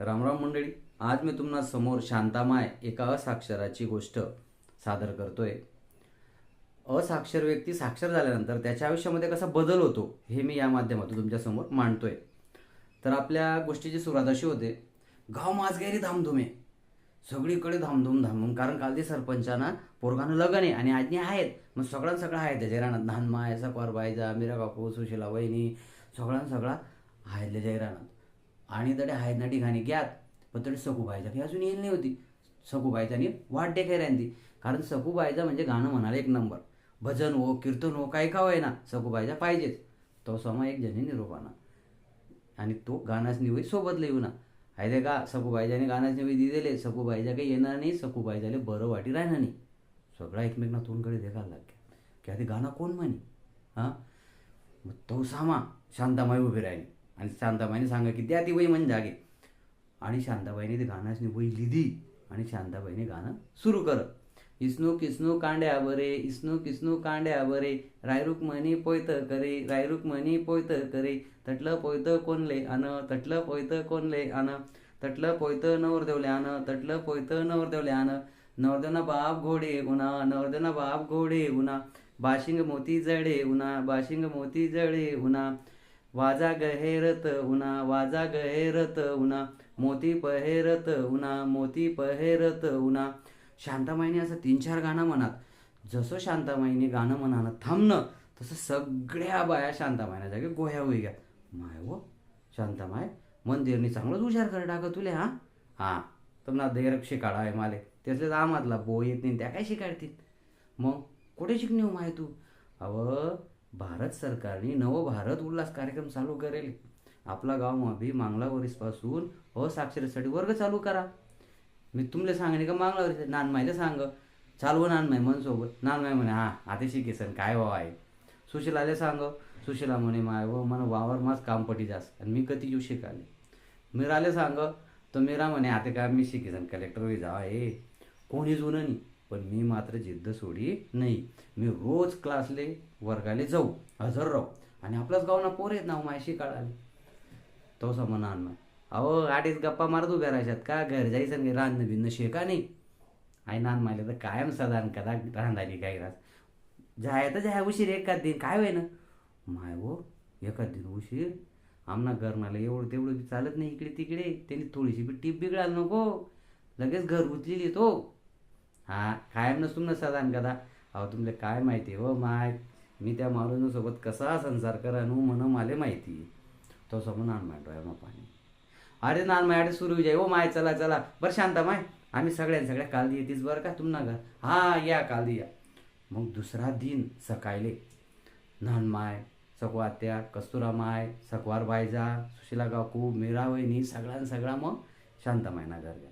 रामराम मंडळी आज मी तुम्हाला समोर शांतामाय एका असाक्षराची गोष्ट सादर करतोय. असाक्षर व्यक्ती साक्षर झाल्यानंतर त्याच्या आयुष्यामध्ये कसा बदल होतो हे मी या माध्यमातून तुमच्यासमोर मांडतोय. तर आपल्या गोष्टीची सुरुवात अशी होते. गाव माझगेरी धामधुमे. सगळीकडे धामधूम धामधूम. कारण काल ते सरपंचांना पोरगानं लग्न आहे आणि आज्ञा आहेत. मग सगळ्यां सगळं आहे त्याच्या रानात धानमाय सकवार बायजा मीरा काकू सुशीला वहिनी सगळ्यां सगळा आहे त्याच्या रानात आणि तडे आहेत ना ठिकाणी घ्यात पण तडे सकूबाईचा काही अजून येईल नाही होती. सकूबाईच्यानी वाट डेखाय कारण सकूबाईचा म्हणजे गाणं म्हणाले एक नंबर. भजन हो कीर्तन हो काही का ना सकूबाईचा पाहिजेच. तो समा एक जणी निरोपाना. आणि तो गाणाच निवई सोबत येऊ ना. आहे का सकूबाईजाने गाणाच निवई दिलेले सकूबाईजा काही येणार नाही सकूबाईजाले बरं वाटी राहणार नाही. सगळा एकमेकांना तोंडकडे देखायला लागल्या की आधी गाणं कोण म्हणे? हां? मग तो सामा शांतामाई उभी राहिली. आणि शांताबाईने सांगा की द्या ती वही म्हणजे जागे. आणि शांताबाईने ते गाण्याची वही लिहिली आणि शांताबाईने गाणं सुरू कर इस्नू किस्नू कांड्या बरे इस्नू किस्नू कांड्या बरे रायरुक म्हणी पोयत करे रायरुक म्हणी पोयत करे तटलं पोयत कोणले अन तटलं पोयत कोणले आन तटलं पोयत नवरदेवले आन तटलं पोयत नवरदेवले आन नवरदेवना बाप घोडे उन्हा नवरदेवना बाप घोडे उन्हा बाशिंग मोती जडे उन्हा बाशिंग मोती जडे उन्हा वाजा गहेरत उन्हा वाजा गहेरत उन्हा मोती पहेरत उन्हा मोती पहेरत उन्हा शांतामाईने असं तीन चार गाणं म्हणा जसं शांतामाईने गाणं म्हणानं थांबणं तसं सगळ्या बाया शांतामाईना जागे गोह्या होई घ्या. माय वो शांतामाय मंदिरनी चांगलंच हुशार कर टाका तुले हा? हा. तुम्हाला दैरक शिकाडा आहे माले. त्यातलेच आमातला बो येत नाही त्या काय शिकाडतील? मग कुठे शिकणे हो माय तू? अव भारत सरकारने नवभारत उल्हास कार्यक्रम चालू करेल. आपला गाव बी मांगला वरीसपासून असाक्षरतेसाठी वर्ग चालू करा. मी तुमले सांगणे का मागला वरीस नानमाईला सांग. चालव नानमाय मनसोबत. सोबत नानमाई म्हणे हा आता शिकेसन काय वा आहे? सुशीलाले सांग. सुशीला म्हणे माय व मन वावर माझ काम पटी जास आणि मी कधी येऊ शिकाले? मीराले सांग. तर मीरा म्हणे आता काय मी शिकेसन? कलेक्टर होई जावा हे कोणी जुनं नाही पण मी मात्र जिद्द सोडी नाही. मी रोज क्लासले वर्गाले जाऊ हजर राहू. आणि आपलाच गावना पोर येत ना हो, मायशी काढाले. तो समना माय अहो आठीच गप्पा मारत उभ्या राहायच्यात का? घर जायचं नाही रान भिन्न शेका नाही? आई नान मायले तर कायम सदान कदा रांधाली काय रास. जाय तर जाय उशीर एखाद दिन. काय होय ना माय हो एखाद दिन उशीर. आमना घरनाला एवढं तेवढं बी चालत नाही इकडे तिकडे. त्यांनी थोडीशी बी टीप बिघडायला नको. लगेच घर उचलेली तो हो. हा कायम नसतो ना सदान कदा? अहो तुमले काय माहिती हो माय? मी त्या मारुनसोबत कसा संसार करा म्हणून मला माले माहिती. तो समोर नान माय आहे पाणी अरे नान माय सुरू जाय. हो माय चला चला. बरं शांता माय. आम्ही सगळ्या सगळ्या काल येतीस बरं का? तुमना घर. हा या काल या. मग दुसरा दिन सकाळले नान माय सकवात्या कस्तुरा माय सकवार बायजा सुशिला काकू मीरा वहिनी सगळ्यां सगळा मग शांतामायना घर घ्या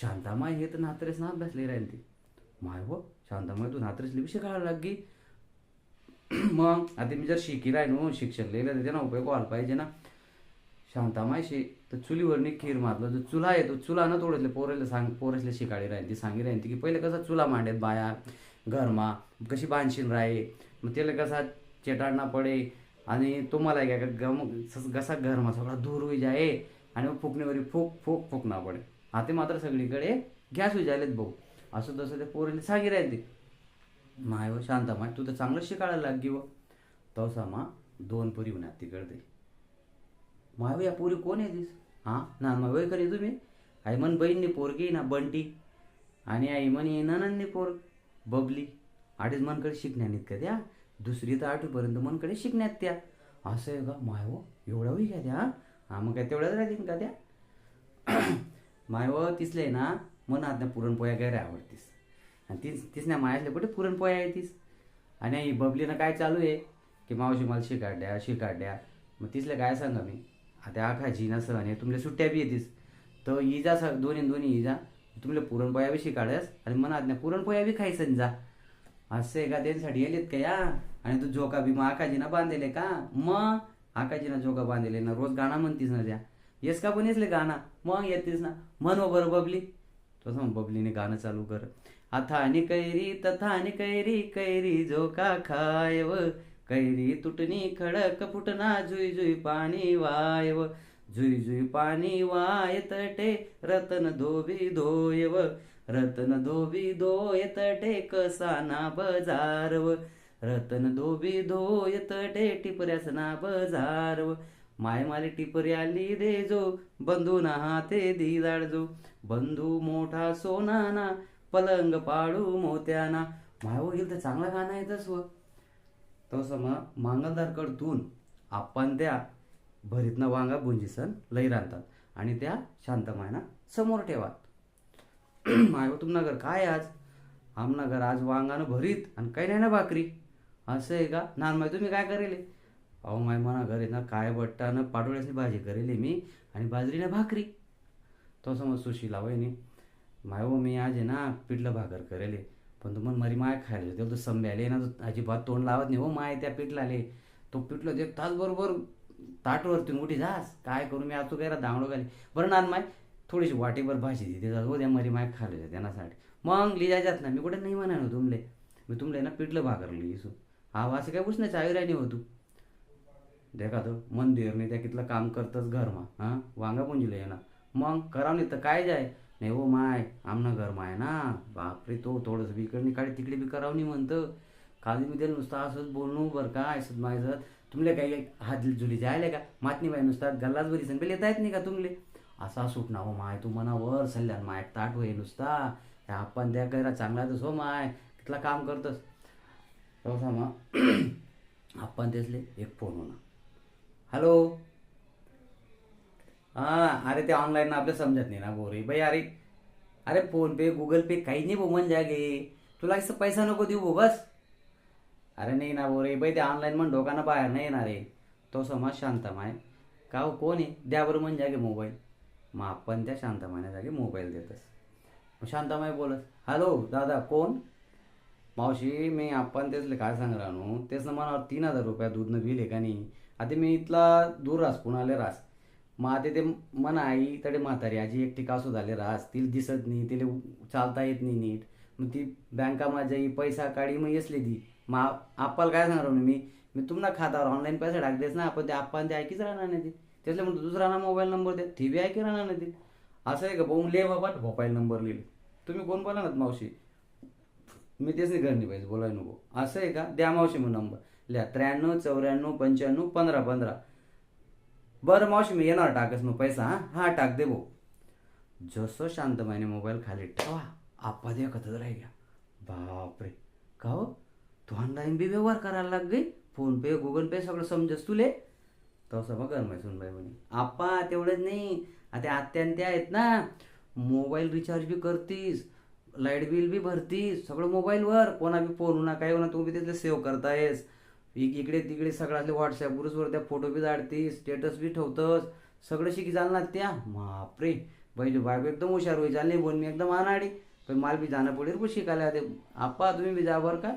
शांतामाय हे तर नात्रेस ना अभ्यासले राहील ती. माय हो शांतामाय तू नात्रेसली विषय काढायला लागी मग आता मी जर शिकी राहिनो शिक्षण लिहिलं तर ना उपयोग व्हायला पाहिजे ना. शांतामायशी तर चुलीवरनी खीर मारलं जो चुला तो चुला न तोडतले पोरेला सांग पोरेसले शिकाळी राहील ती. सांगी राहील की पहिले कसा चुला मांडेत बाया घरमा कशी बांधशील राही मग त्याला कसा चेटाडना पडे. आणि तुम्हाला काय का गम कसा घरमा सगळा धूर होई जाये. आणि मग फुकणीवरी फूक फूक फुकना पडे. हाते मात्र सगळीकडे गॅस विचारलेत भाऊ. असं तसं ते पोरीने सांगी राहील माय व शांत माय तू तर चांगलं शिकायला लाग व तवसा मा दोन पोरी उन्हात तिकडे. माय या पोरी कोण आहे तीस हां? ना मग वय करे तुम्ही? आई मन बहीणनी पोरगी ना बंटी. आणि आई म्हणे ननंदनी पोर बबली. आडीच मनकडे शिकण्यात का त्या? दुसरी तर आठवीपर्यंत मनकडे शिकण्यात त्या. असं आहे का? माय हो एवढा होई का त्या हां? मग काय तेवढ्याच राहतील का त्या? मायव व तिसले ना मनात ना पुरणपोळ्या गैर आवडतीस. आणि तीच तिसने मायासले कुठे पुरणपोळ्या आहे तीस आणि आई बबलीनं काय चालू आहे? की मावशी मला शिकाड्या शिकाड्या. मग तिसले काय सांगा मी? आता आखाजी ना सहन आहे तुमच्या सुट्ट्या बी येतीस. तर इजा सग दोन्ही दोन्ही इजा तुमले पुरणपोया बी शिकाड्यास आणि मनात नाही पुरणपोया बी खायचं जा. असं आहे का त्यांच्यासाठी येलेत का या? आणि तू झोका बी मग आकाजीना बांधलेले का? मग आकाजीना झोका बांधलेले ना रोज गाणं म्हणतीस ना त्या. येस का पण येसले गाणं मग येतीस ना। म्हण हो बरं बबली। तसं मग बबलीने गाणं चालू कर आथाने कैरी तथाने कैरी कैरी झोका खायव। कैरी तुटणी खडक फुटना जुई जुई पाणी वायव। जुई जुई पाणी वाय तटे रतन धोबी धोयव। रतन धोबी धोय तटे कसा ना बजारव। रतन धोबी धोय तटे टिपऱ्यासना बजारव। मायमाली टिपरी आली दे जो बंधू ना हाते दिदाडजो बंधू मोठा सोनाना पलंग पाडू मोत्याना माय हो तर चांगलं गाणं आहे तसं तसं मग मांगलदारकडतून आपण त्या भरीतनं वांगा बुंजीसन लई रांधतात. आणि त्या शांत मायना समोर ठेवात. माय हो काय आज? आमनगर आज वांगानं भरीत आणि काही नाही ना भाकरी. असं आहे का? नान माय तुम्ही काय करेले? अहो माय मना घरी ना काय बट्टानं पाडोळ्याची भाजी करेली मी आणि बाजरीने भाकरी. तो समज सुशीला वहिनी माय हो मी आज आहे ना पिठलं भाकर करेले. पण तुम्हाला मरी माय खायला तेव्हा तो संभ्याले ना तो अजिबात तोंड लावत नाही हो माय त्या पिठलाले. तो पिठलं एक तास बरोबर ताटवरती मोठी जास काय करू मी आज तू काय दांगडो घाली. बरं ना माय थोडीशी वाटीभर भाजी देते जात हो त्या मरी माय खायला त्यांनासाठी मग लिजा जात ना मी कुठे नाही म्हणा तुमले. मी तुमले ना पिठलं भाकर लिहिसू हा असं काय पुसण्याची आयुराणी हो तू? देखा तो मंदिर नाही त्या कितलं काम करतच घरमा हां? वांगा पुंजिले ना मग करावं नाही तर काय जाय? नाही हो माय आमना घर माय ना. बापरे तो थोडंसं इकडे काढे तिकडे बी करावं नाही म्हणतं. खाली मी त्याला नुसतं असंच बोलणं बरं का ऐसत माझं तुमले काही हात जुली जायले का? मातनी बाई नुसतात गल्लाच बरी संपेल येता येत नाही का तुमले असा सुटना हो माय तू मनावर सल्ल्यान माय ताट होय नुसता. त्या आपण त्या कैरा तस हो माय कितला काम करतस. मग आपण त्यासले एक फोन होणार. हॅलो. हां अरे ते ऑनलाईन आपलं समजत नाही ना बोरे बाई अरे अरे फोन पे गुगल पे काही नाही भो म्हण जागे. तुला असं पैसा नको देऊ भो बस. अरे नाही ना बोरे बाई ते ऑनलाईन म्हण डोकाना बाहेर नाही येणार आहे. तो समाज शांतमाय. का हो कोण आहे? द्या बरं म्हण जागे मोबाईल मग आपण त्या शांतमायना जागे मोबाईल देतस. शांतमाय बोलस बोलत हॅलो दादा कोण? मावशी मी आपण तेच काय सांग राहणू तेच ना मला तीन हजार रुपया दूधनं बिल आहे का नाही? आता मी इथला दूर रास पुण्याले रास. मग आता ते मन आई तडे म्हातारी आजी एकटी कासू झाले रास? तिला दिसत नाही तिला चालता येत नाही नीट. मग ती बँका माझ्या पैसा काढी मग येसली ती. मग आपल्याला काय सांगणार मी? मी तुम्हाला खातावर ऑनलाईन पैसे टाकतेस ना आपण ते आपण ते ऐकीच राहणार नाही ते. त्यातले म्हणतो दुसरा ना मोबाईल नंबर दे. ती बी ऐकी राहणार नाही ते. असं आहे का? भाऊ ले बाबा मोबाईल नंबर लिहिले तुम्ही कोण बोला ना मावशी? मी तेच नाही घरनी पाहिजे बोलाय नको. असं आहे का? द्या मावशी मग नंबर लिहा त्र्याण्णव चौऱ्याण्णव पंच्याण्णव पंधरा पंधरा. बरं मावशी मी येणार टाकस मग पैसा हा? हा टाक दे भाऊ. जसं शांतमाने मोबाईल खाली ठेवा आपा देखतच राहिल्या. बापरे. का हो? तू ऑनलाईन बी व्यवहार करायला लाग गई फोन पे गुगल पे सगळं समजस तुले? तसं बघ गरमाय सुनबाई म्हणे. आप्पा तेवढंच नाही. आता आत्यान त्या आहेत ना. मोबाईल रिचार्ज बी करतीस लाइट बिल बी भरतीस सगळं मोबाईलवर. कोणा बी फोन होणार काय होणार तू बी तिथले सेव्ह करतायस. इकडे तिकडे सगळ्यातले व्हॉट्सअप ग्रुप्सवर त्या फोटो बी काढतीस स्टेटस बी ठेवतस सगळं शिकी चालणार त्या? बापरे! बाई बायको एकदम हुशार होई चालली बोल मी एकदम अनाडी पण मला बी जाणं पडेल पण शिकायला? ते आप्पा तुम्ही बी जा बरं का.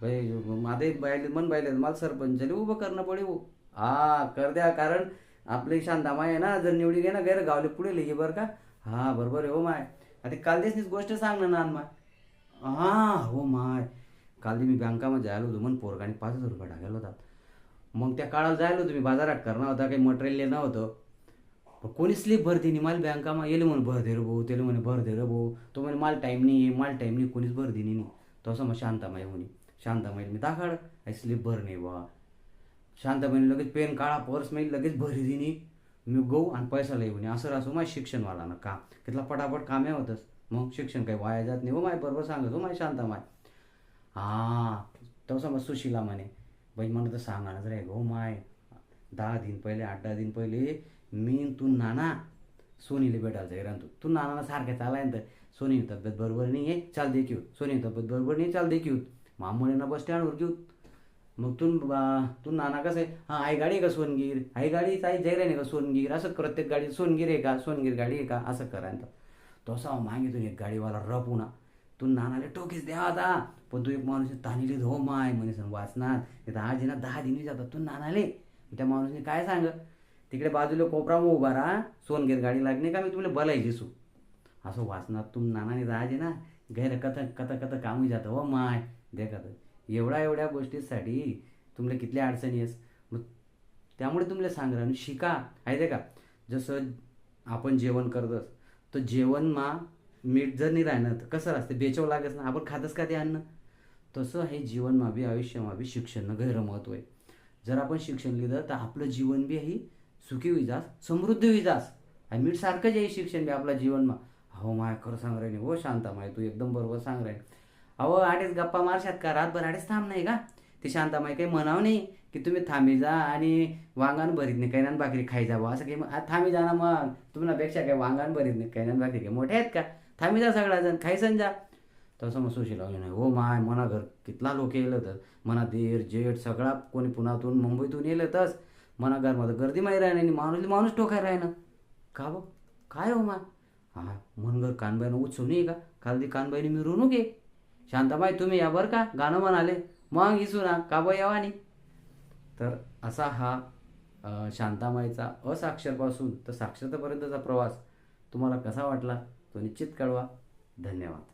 भाई माझे बायले मन बायले मला सरपंचाले उभं करणं पडे हो. हा कर द्या कारण आपली शांतामाय आहे ना जर निवडी घे ना गैर गावले पुढे लिहि बरं का. हा बरोबर आहे हो माय. आता काल दिसनीच गोष्ट सांग ना नान माय हा हो माय. काल मी बँकामध्ये जायला होतो म्हणून पोरगाने पाच हजार रुपये टाकायला होतात. मग त्या काळात जायला होतो मी बाजारात करणार होता काही मटेरियल नव्हतं. होतं पण कोणी स्लीप भरती नाही माल बँकामा येले म्हणे भर दे रे भाऊ त्याला म्हणे भर दे रे भाऊ. तो म्हणे माल टाईम नाही आहे माल टाईम नाही कोणीच भर दिली नाही तसं मग शांतामाई म्हणे शांतामाई मी दाखाड आई स्लीप भर नाही बा शांताबाईने लगेच पेन काढा पर्स मी लगेच भरी दिनी मी गहू आणि पैसा लई म्हणे असं असो माझ्या शिक्षणवाला ना काम. तिथला पटापट कामे होतंच. मग शिक्षण काही वाया जात नाही. हो माय बरोबर सांगत हो माय शांतामाय हा. तसं मग सुशीला म्हणे बाई मला तर सांगानच रे गो माय. दहा दिन पहिले आठ दहा दिन पहिले मी तू नाना सोनीले भेटायला जाईल तू तू नानाला सारखे चालाय तर सोनी तब्येत बरोबर नाही आहे चाल दे घेऊ सोनी तब्येत बरोबर नाही चाल दे घेऊ मामुळे ना बस स्टँडवर घेऊ मग तू बा- तू नाना कसं आहे? हां आई गाडी आहे का सोनगीर? आई गाडी आई जैरा नाही का सोनगीर? असं प्रत्येक गाडी सोनगीर आहे का? सोनगीर गाडी आहे का? असं करायला तसा. मागितून एक गाडीवाला रपुना तू नानाले टोकीस द्या आता पण तू एक माणूस तानिले धो माय म्हणे सण वाचणार नाही तर दहा दिनी जातात तू नानाले. त्या माणूसने काय सांग? तिकडे बाजूला कोपरा मग उभा राहा. सोनगीर गाडी लागणे का मी तुम्हाला बलाय सू असं वाचनात तुम नानाने राजे ना गैर कथ कथ कथ कामी जातं हो माय. देखत एवढ्या एवढ्या गोष्टीसाठी तुमले कितल्या अडचणी आहेस? मग त्यामुळे तुमले सांग आणि शिका. आहे ते का? जसं आपण जेवण करतस तर जेवण मा मीठ जर नाही राहिलं तर कसं असते? बेचव लागेच ना आपण खातच का ते अन्न? तसं हे जीवन मा बी आयुष्यमा बी शिक्षणनं गैरं महत्त्व आहे. जर आपण शिक्षण लिहिलं तर आपलं जीवन बी ही सुखी होई जास समृद्ध होई जास. आणि मीठ सारखंच आहे शिक्षण बी आपल्या जीवनमा. हो माय खरं सांग राहिली. हो शांता माय तू एकदम बरोबर सांग राहील. अहो आडेच गप्पा मारशात का? रातभर आडेच थांब नाही का? ते शांतामाई काही म्हणाव नाही की तुम्ही थांबी जा आणि वांगान भरीत नाही कैनान भाकरी खाई जा बुवा. असं काही मग, थांबी जा ना मग. तुम्हापेक्षा काय वांगान भरीत नाही कैनान भाकरी काय मोठे आहेत का? थांबी जा सगळा जण खायसन जा. तसं मग सुशील नाही हो माय मना घर कितला लोक येलं तर. मना देर जेठ सगळा कोणी पुण्यातून मुंबईतून येलं तस मना घरमध्ये गर्दी माही राहिली आणि माणूस माणूस ठोकाय राहिनं का बघ? काय हो मा? हा मनगर कानबाईनं उत्सव नाही का? काल ती कानबाईने मिरवणूक आहे. शांताबाई तुम्ही या बरं का? गाणं म्हणाले. मग इसू ना का बा यावा नाही तर असा हा शांतामाईचा असाक्षरपासून तर साक्षरतेपर्यंतचा प्रवास तुम्हाला कसा वाटला? तो निश्चित कळवा. धन्यवाद.